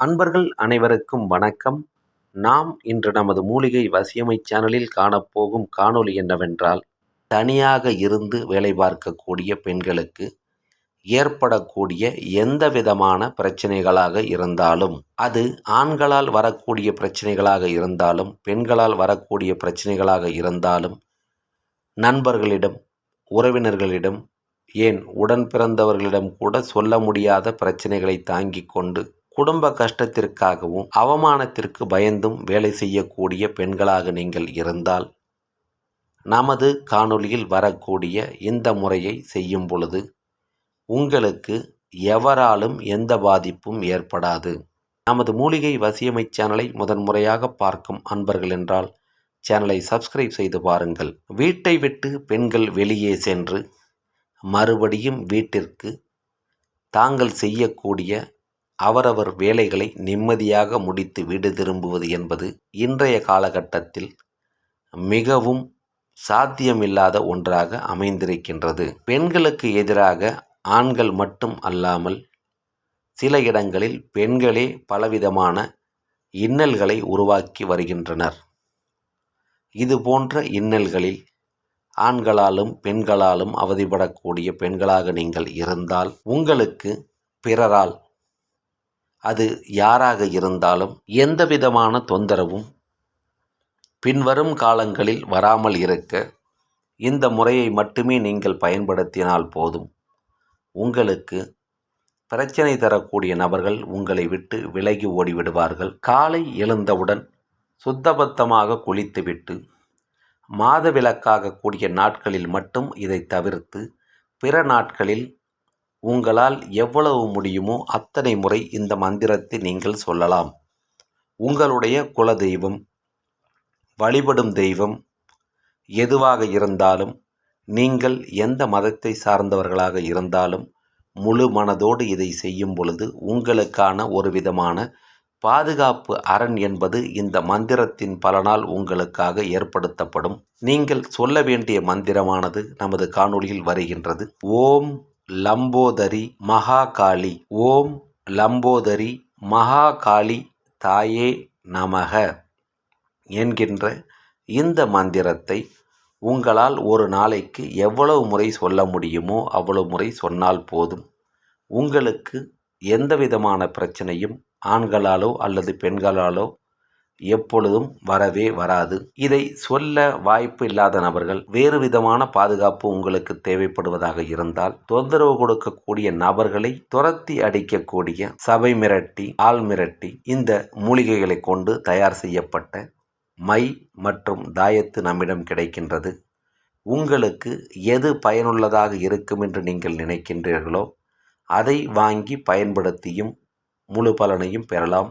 அன்பர்கள் அனைவருக்கும் வணக்கம். நாம் இன்று நமது மூலிகை வசியமை சேனலில் காணப்போகும் காணொளி என்னவென்றால் தனியாக இருந்து வேலை பார்க்கக்கூடிய பெண்களுக்கு ஏற்படக்கூடிய எந்த விதமான பிரச்சனைகளாக இருந்தாலும் அது ஆண்களால் வரக்கூடிய பிரச்சனைகளாக இருந்தாலும் பெண்களால் வரக்கூடிய பிரச்சனைகளாக இருந்தாலும் நண்பர்களிடம் உறவினர்களிடம் ஏன் உடன் பிறந்தவர்களிடம் கூட சொல்ல முடியாத பிரச்சனைகளை தாங்கிக் கொண்டு குடும்ப கஷ்டத்திற்காகவும் அவமானத்திற்கு பயந்தும் வேலை செய்யக்கூடிய பெண்களாக நீங்கள் இருந்தால் நமது காணொளியில் வரக்கூடிய இந்த முறையை செய்யும் பொழுது உங்களுக்கு எவராலும் எந்த பாதிப்பும் ஏற்படாது. நமது மூலிகை வசியமை சேனலை முதன்முறையாக பார்க்கும் அன்பர்கள் என்றால் சேனலை சப்ஸ்கிரைப் செய்து பாருங்கள். வீட்டை விட்டு பெண்கள் வெளியே சென்று மறுபடியும் வீட்டிற்கு தாங்கள் செய்யக்கூடிய அவரவர் வேலைகளை நிம்மதியாக முடித்து வீடு திரும்புவது என்பது இன்றைய காலகட்டத்தில் மிகவும் சாத்தியமில்லாத ஒன்றாக அமைந்திருக்கின்றது. பெண்களுக்கு எதிராக ஆண்கள் மட்டும் அல்லாமல் சில இடங்களில் பெண்களே பலவிதமான இன்னல்களை உருவாக்கி வருகின்றனர். இது போன்ற இன்னல்களில் ஆண்களாலும் பெண்களாலும் அவதிப்படக்கூடிய பெண்களாக நீங்கள் இருந்தால் உங்களுக்கு பிறரால் அது யாராக இருந்தாலும் எந்த விதமான தொந்தரவும் பின்வரும் காலங்களில் வராமல் இருக்க இந்த முறையை மட்டுமே நீங்கள் பயன்படுத்தினால் போதும். உங்களுக்கு பிரச்சனை தரக்கூடிய நபர்கள் உங்களை விட்டு விலகி ஓடிவிடுவார்கள். காலை எழுந்தவுடன் சுத்தபத்தமாக குளித்துவிட்டு மாதவிலக்காக கூடிய நாட்களில் மட்டும் இதை தவிர்த்து பிற நாட்களில் உங்களால் எவ்வளவு முடியுமோ அத்தனை முறை இந்த மந்திரத்தை நீங்கள் சொல்லலாம். உங்களுடைய குல தெய்வம் வழிபடும் தெய்வம் எதுவாக இருந்தாலும் நீங்கள் எந்த மதத்தை சார்ந்தவர்களாக இருந்தாலும் முழு மனதோடு இதை செய்யும் பொழுது உங்களுக்கான ஒரு விதமான பாதுகாப்பு அரண் என்பது இந்த மந்திரத்தின் பலனால் உங்களுக்காக ஏற்படுத்தப்படும். நீங்கள் சொல்ல வேண்டிய மந்திரமானது நமது காணொளியில் வருகின்றது. ஓம் லம்போதரி மகாகாளி. ஓம் லம்போதரி மகாகாளி தாயே நமக என்கின்ற இந்த மந்திரத்தை உங்களால் ஒரு நாளைக்கு எவ்வளவு முறை சொல்ல முடியுமோ அவ்வளவு முறை சொன்னால் போதும். உங்களுக்கு எந்த விதமான பிரச்சனையும் ஆண்களாலோ அல்லது பெண்களாலோ எப்பொழுதும் வரவே வராது. இதை சொல்ல வாய்ப்பு இல்லாத நபர்கள் வேறு விதமான பாதுகாப்பு உங்களுக்கு தேவைப்படுவதாக இருந்தால் தொந்தரவு கொடுக்கக்கூடிய நபர்களை துரத்தி அடிக்கக்கூடிய சபை மிரட்டி ஆள் மிரட்டி இந்த மூலிகைகளை கொண்டு தயார் செய்யப்பட்ட மை மற்றும் தாயத்து நம்மிடம் கிடைக்கின்றது. உங்களுக்கு எது பயனுள்ளதாக இருக்கும் என்று நீங்கள் நினைக்கின்றீர்களோ அதை வாங்கி பயன்படுத்தியும் முழு பலனையும் பெறலாம்.